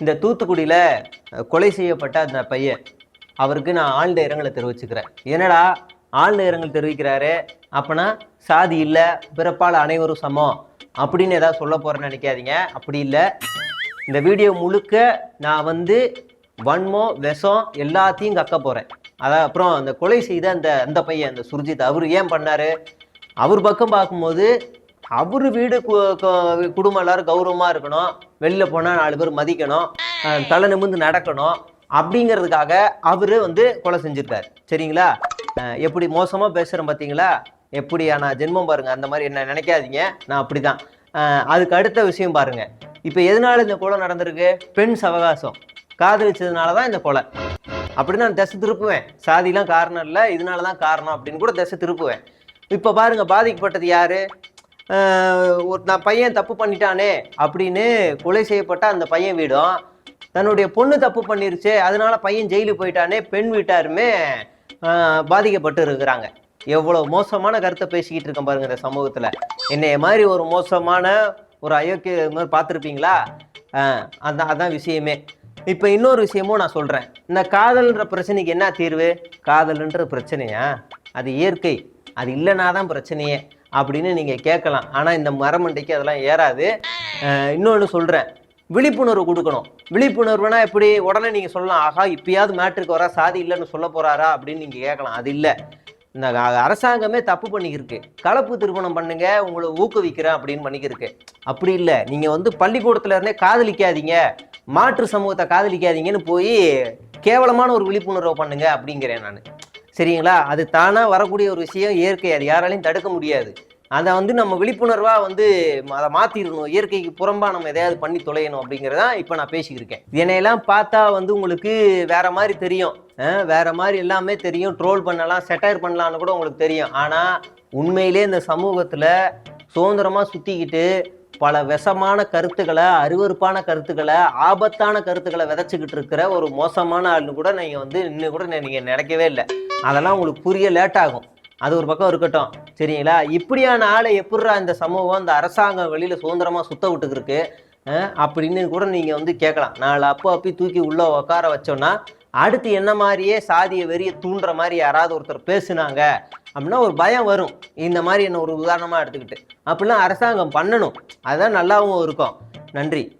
இந்த தூத்துக்குடியில் கொலை செய்யப்பட்ட அந்த பையன். அவருக்கு நான் ஆழ்ந்த இரங்கலை தெரிவிச்சுக்கிறேன். என்னடா ஆழ்ந்த இரங்கல் தெரிவிக்கிறாரு? அப்போனா சாதி இல்லை பிறப்பால் அனைவரும் சமம் அப்படின்னு ஏதாவது சொல்ல போகிறேன்னு நினைக்காதீங்க. அப்படி இல்லை. இந்த வீடியோ முழுக்க நான் வந்து வன்மோ விஷம் எல்லாத்தையும் கக்க போகிறேன் அதான் அப்புறம் அந்த கொலை செய்த அந்த அந்த பையன் அந்த சுர்ஜித் அவர் ஏன் பண்ணார்? அவர் பக்கம் பார்க்கும்போது அவர் வீடு கு- குடும்பம் எல்லாரும் கௌரவமாக இருக்கணும். வெளில போனால் நாலு பேர் மதிக்கணும். தலை நிமிர்ந்து நடக்கணும். அப்படிங்கிறதுக்காக அவர் வந்து கொலை செஞ்சிருக்காரு. சரிங்களா? எப்படி மோசமாக பேசுகிறேன் பார்த்தீங்களா எப்படியா நான் ஜென்மம் பாருங்க. அந்த மாதிரி என்ன நினைக்காதீங்க. நான் அப்படிதான். அதுக்கு அடுத்த விஷயம் பாருங்க. இப்போ எதனால இந்த கொலை நடந்திருக்கு? பெண் சவகாசம். காதலிச்சதுனால தான் இந்த கொலை. அப்படின்னு நான் திசை திருப்புவேன். சாதிலாம் காரணம் இல்லை. இதனால தான் காரணம் அப்படின்னு கூட திசை திருப்புவேன். இப்போ பாருங்க பாதிக்கப்பட்டது யாரு? ஒரு நான் பையன் தப்பு பண்ணிட்டானே அப்படின்னு கொலை செய்யப்பட்ட அந்த பையன் வீடும். தன்னுடைய பொண்ணு தப்பு பண்ணிருச்சே அதனால பையன் ஜெயிலுக்கு போயிட்டானே பெண் வீட்டாருமே பாதிக்கப்பட்டு இருக்கிறாங்க. எவ்வளோ மோசமான கருத்தை பேசிக்கிட்டு இருக்கேன் பாருங்க இந்த சமூகத்தில். என்னைய மாதிரி ஒரு மோசமான ஒரு அயோக்கிய மாதிரி பார்த்துருப்பீங்களா? அதான் அதான் விஷயமே. இப்போ இன்னொரு விஷயமும் நான் சொல்கிறேன் இந்த காதல்ன்ற பிரச்சனைக்கு என்ன தீர்வு? காதல்ன்ற பிரச்சனையா? அது இயற்கை. அது இல்லைனா தான் பிரச்சனையே. அப்படின்னு நீங்கள் கேட்கலாம். ஆனால் இந்த மரமண்டைக்கு அதெல்லாம் ஏறாது. இன்னொன்று சொல்கிறேன் விழிப்புணர்வு கொடுக்கணும். விழிப்புணர்வுனா எப்படி? உடனே நீங்கள் சொல்லலாம் ஆஹா இப்பயாவது மேட்ருக்கு வரா சாதி இல்லைன்னு சொல்ல போகிறாரா அப்படின்னு நீங்கள் கேட்கலாம். அது இல்லை. இந்த அரசாங்கமே தப்பு பண்ணிக்கிருக்கு. கலப்பு திருமணம் பண்ணுங்க உங்களை ஊக்குவிக்கிறேன் அப்படின்னு பண்ணிக்கிருக்கு. அப்படி இல்லை. நீங்கள் வந்து பள்ளிக்கூடத்தில் இருந்தே காதலிக்காதீங்க. மாற்று சமூகத்தை காதலிக்காதீங்கன்னு போய் கேவலமான ஒரு விழிப்புணர்வை பண்ணுங்க அப்படிங்கிறேன் நான். சரிங்களா? அது தானாக வரக்கூடிய ஒரு விஷயம். இயற்கை அது யாராலையும் தடுக்க முடியாது. அதை வந்து நம்ம விழிப்புணர்வாக வந்து அதை மாற்றிடணும் இயற்கைக்கு புறம்பாக நம்ம எதையாவது பண்ணி தொலையணும் அப்படிங்கிறதான் இப்போ நான் பேசிக்கிருக்கேன். என்னையெல்லாம் பார்த்தா வந்து உங்களுக்கு வேற மாதிரி தெரியும். வேறு வேற மாதிரி எல்லாமே தெரியும். ட்ரோல் பண்ணலாம் செட்டையர் பண்ணலான்னு கூட உங்களுக்கு தெரியும். ஆனால் உண்மையிலே இந்த சமூகத்தில் சுதந்திரமாக சுற்றிக்கிட்டு பல விஷமான கருத்துக்களை அருவருப்பான கருத்துக்களை ஆபத்தான கருத்துக்களை விதைச்சிக்கிட்டு இருக்கிற ஒரு மோசமான ஆள்னு கூட நீங்கள் வந்து இன்னும் கூட நீங்கள் நினைக்கவே இல்லை. அதெல்லாம் உங்களுக்கு புரிய லேட் ஆகும். அது ஒரு பக்கம் இருக்கட்டும். சரிங்களா? இப்படியான ஆளை எப்படிரா இந்த சமூகம் இந்த அரசாங்கம் வெளியில் சுதந்திரமாக சுத்த விட்டுக்கிருக்கு? அப்படின்னு கூட நீங்கள் வந்து கேட்கலாம். நாலு அப்போ அப்பி தூக்கி உள்ளே உட்கார வச்சோன்னா அடுத்து என்ன மாதிரியே சாதியை வெறிய தூண்டுற மாதிரி யாராவது ஒருத்தர் பேசுனாங்க அப்படின்னா ஒரு பயம் வரும். இந்த மாதிரி என்ன ஒரு உதாரணமாக எடுத்துக்கிட்டு. அப்படிலாம் அரசாங்கம் பண்ணணும். அதுதான் நல்லாவும் இருக்கும். நன்றி.